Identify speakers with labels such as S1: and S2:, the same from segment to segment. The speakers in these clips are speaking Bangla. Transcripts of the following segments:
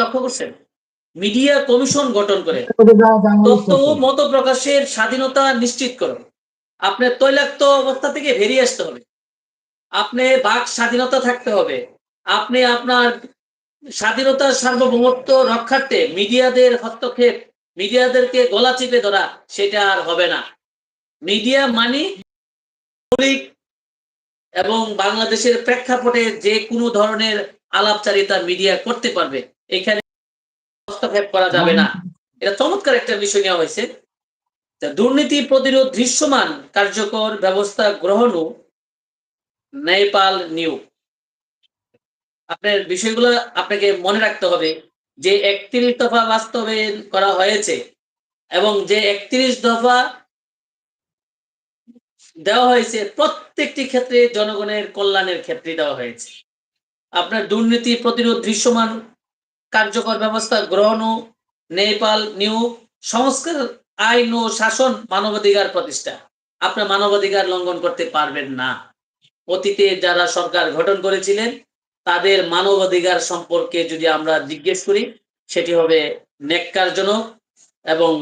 S1: লক্ষ্য করছেন? মিডিয়া কমিশন গঠন করে তথ্য মত প্রকাশের স্বাধীনতা নিশ্চিত করো। আপনার তৈলাক্ত অবস্থা থেকে বেরিয়ে আসতে হবে। আপনি বাক স্বাধীনতা থাকতে হবে। আপনি আপনার স্বাধীনতার সার্বভৌমত্ব রক্ষার্থে মিডিয়াদের হস্তক্ষেপ, মিডিয়াদেরকে গলা চিপে ধরা, সেটা আর হবে না। মিডিয়া মানি এবং বাংলাদেশের প্রেক্ষাপটে যে কোনো ধরনের আলাপচারিতা মিডিয়া করতে পারবে। এখানে হস্তক্ষেপ করা যাবে না। এটা চমৎকার একটা বিষয় নেওয়া হয়েছে। দুর্নীতি প্রতিরোধ দৃশ্যমান কার্যকর ব্যবস্থা গ্রহণও নেপাল নিউ। আপনার বিষয়গুলো আপনাকে মনে রাখতে হবে যে একত্রিশ দফা বাস্তবায়ন করা হয়েছে এবং যে একত্রিশ দফা দেওয়া হয়েছে, প্রত্যেকটি ক্ষেত্রে জনগণের কল্যাণের ক্ষেত্রে দেওয়া হয়েছে। আপনার দুর্নীতি প্রতিরোধ দৃশ্যমান কার্যকর ব্যবস্থা গ্রহণ নেপাল, নিউ সংস্কার আইন ও শাসন মানবাধিকার প্রতিষ্ঠা। আপনার মানবাধিকার লঙ্ঘন করতে পারবেন না। অতীতে যারা সরকার গঠন করেছিলেন, তাদের মানবাধিকার সম্পর্কে যদি আমরা জিজ্ঞেস করি, সেটি হবে নেককারজনক এবং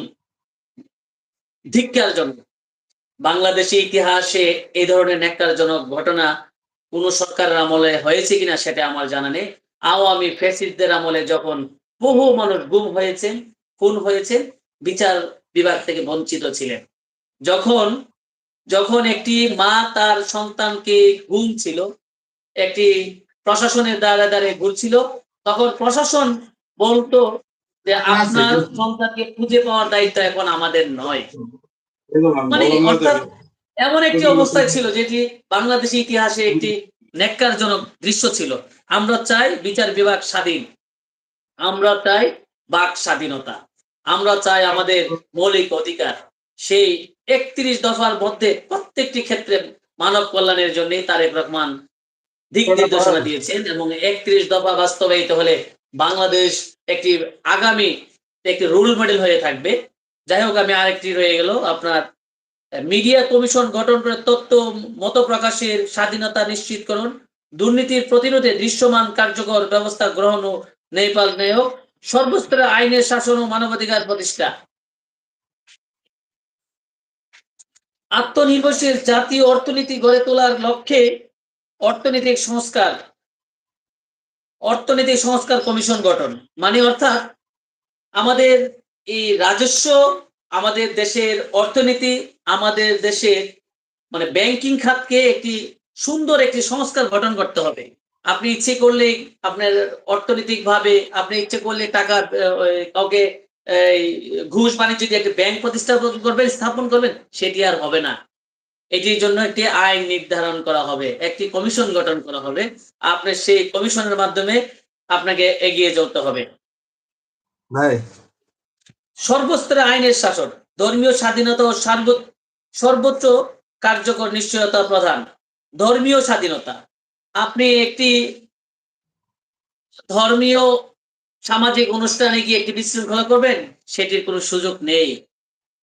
S1: ধিক্কারজনক। বাংলাদেশি ইতিহাসে এই ধরনের নেককারজনক ঘটনা কোন সরকারের আমলে হয়েছে কিনা সেটা আমার জানা নেই। আওয়ামী ফ্যাসিস্টদের আমলে যখন বহু মানুষ গুম হয়েছে খুন হয়েছে বিচার বিভাগ থেকে বঞ্চিত ছিলেন। যখন যখন একটি মা তার সন্তানকে গুম ছিল একটি প্রশাসনের দ্বারা দ্বারে ঘুরছিল তখন প্রশাসন বলতো যে আপনার সন্তানকে খুঁজে পাওয়ার দায়িত্ব এখন আমাদের নয়। মানে অর্থাৎ এমন একটি অবস্থায় ছিল যেটি বাংলাদেশি ইতিহাসে একটি ন্যাক্কারজনক দৃশ্য ছিল। আমরা চাই বিচার বিভাগ স্বাধীন। আমরা চাই বাক স্বাধীনতা। আমরা চাই আমাদের মৌলিক অধিকার। সেই একত্রিশ দফার মধ্যে প্রত্যেকটি ক্ষেত্রে মানব কল্যাণের জন্য তারেক রহমান দিক নির্দেশনা দিয়েছেন এবং একত্রিশ দফা বাস্তবায়িত হলে বাংলাদেশ একটি আগামী একটি রোল মডেল হয়ে থাকবে। যাই হোক আমি আরেকটি রয়ে গেল আপনার মিডিয়া কমিশন গঠন করে তথ্য মত প্রকাশের স্বাধীনতা নিশ্চিতকরণ দুর্নীতির প্রতিরোধে দৃশ্যমান কার্যকর ব্যবস্থা গ্রহণ ও নেপাল নেয়। সর্বস্তরে আইনের শাসন ও মানবাধিকার প্রতিষ্ঠা। আত্মনির্ভরশীল জাতীয় অর্থনীতি গড়ে তোলার লক্ষ্যে অর্থনৈতিক সংস্কার অর্থনৈতিক সংস্কার কমিশন গঠন। মানে অর্থাৎ আমাদের এই রাজস্ব আমাদের দেশের অর্থনীতি, আমাদের দেশের মানে ব্যাংকিং খাতকে একটি সুন্দর একটি সংস্কার গঠন করতে হবে। আপনি ইচ্ছে করলে আপনার অর্থনৈতিক ভাবে আপনি ইচ্ছে করলে টাকা কাউকে ঘুষ বাণিজ্য দিয়ে একটি ব্যাংক প্রতিষ্ঠা করবেন, স্থাপন করবেন, সেটি আর হবে না। এটির জন্য একটি আইন নির্ধারণ করা হবে, একটি কমিশন গঠন করা হবে। আপনার সেই কমিশনের মাধ্যমে আপনাকে এগিয়ে যেতে হবে।
S2: ভাই
S1: সর্বস্তরে আইনের শাসন ধর্মীয় স্বাধীনতা ও সার্ব- সর্বোচ্চ কার্যকর নিশ্চয়তা প্রধান। ধর্মীয় স্বাধীনতা। আপনি একটি ধর্মীয় সামাজিক অনুষ্ঠানে গিয়ে একটি বিশৃঙ্খলা করবেন, সেটির কোনো সুযোগ নেই।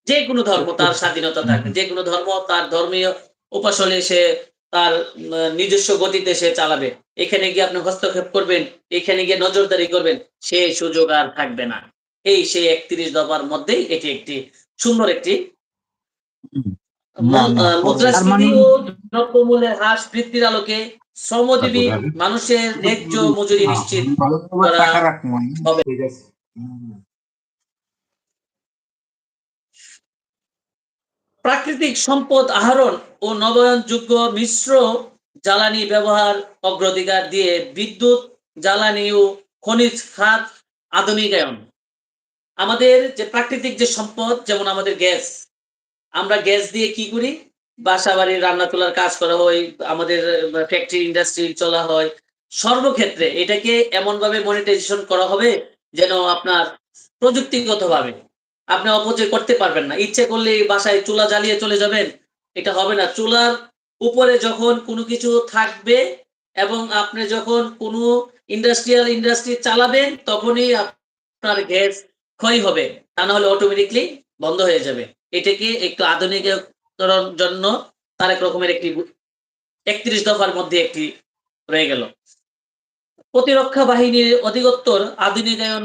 S1: যে কোনো ধর্ম তার স্বাধীনতা থাকে যে কোনো ধর্ম তার ধর্মীয় উপাসনে সে তার নিজস্ব গতিতে সে চালাবে। এখানে গিয়ে আপনি হস্তক্ষেপ করবেন, এখানে গিয়ে নজরদারি করবেন, সে সুযোগ আর থাকবে না। এই সেই একত্রিশ দফার মধ্যেই এটি একটি সুন্দর একটি মুদ্রাস্ফীতি
S2: মানে-
S1: ও দ্রব্যমূল্যের হ্রাস বৃদ্ধির আলোকে শ্রমজীবী মানুষের ন্যায্য মজুরি নিশ্চিত করা হবে।
S2: ঠিক আছে হুম।
S1: প্রাকৃতিক সম্পদ আহরণ ও নবায়নযোগ্য মিশ্র জ্বালানি ব্যবহার অগ্রাধিকার দিয়ে বিদ্যুৎ জ্বালানি ও খনিজ খাত আধুনিকায়ন আমাদের যে প্রাকৃতিক যে সম্পদ, যেমন আমাদের গ্যাস, আমরা গ্যাস দিয়ে কি করি? বাসা বাড়ির রান্না তোলার কাজ করা হয়, আমাদের ফ্যাক্টরি ইন্ডাস্ট্রি চলা হয়। সর্বক্ষেত্রে এটাকে এমন ভাবে মনিটাইজেশন করা হবে যেন আপনার প্রযুক্তিগতভাবে আপনি অপচয় করতে পারবেন না। ইচ্ছে করলে বাসায় চুলা জ্বালিয়ে চলে যাবেন, এটা হবে না। চুলার উপরে যখন কোনো কিছু থাকবে এবং আপনি যখন কোনো ইন্ডাস্ট্রিয়াল ইন্ডাস্ট্রি চালাবেন, তখনই আপনার গ্যাস ক্ষয় হবে, তা না হলে অটোমেটিকলি বন্ধ হয়ে যাবে। এটাকে একটু আধুনিকরণ জন্য তার এক রকমের একটি একত্রিশ দফার মধ্যে একটি রয়ে গেল। প্রতিরক্ষা বাহিনীর অধিকত্তর আধুনিকায়ন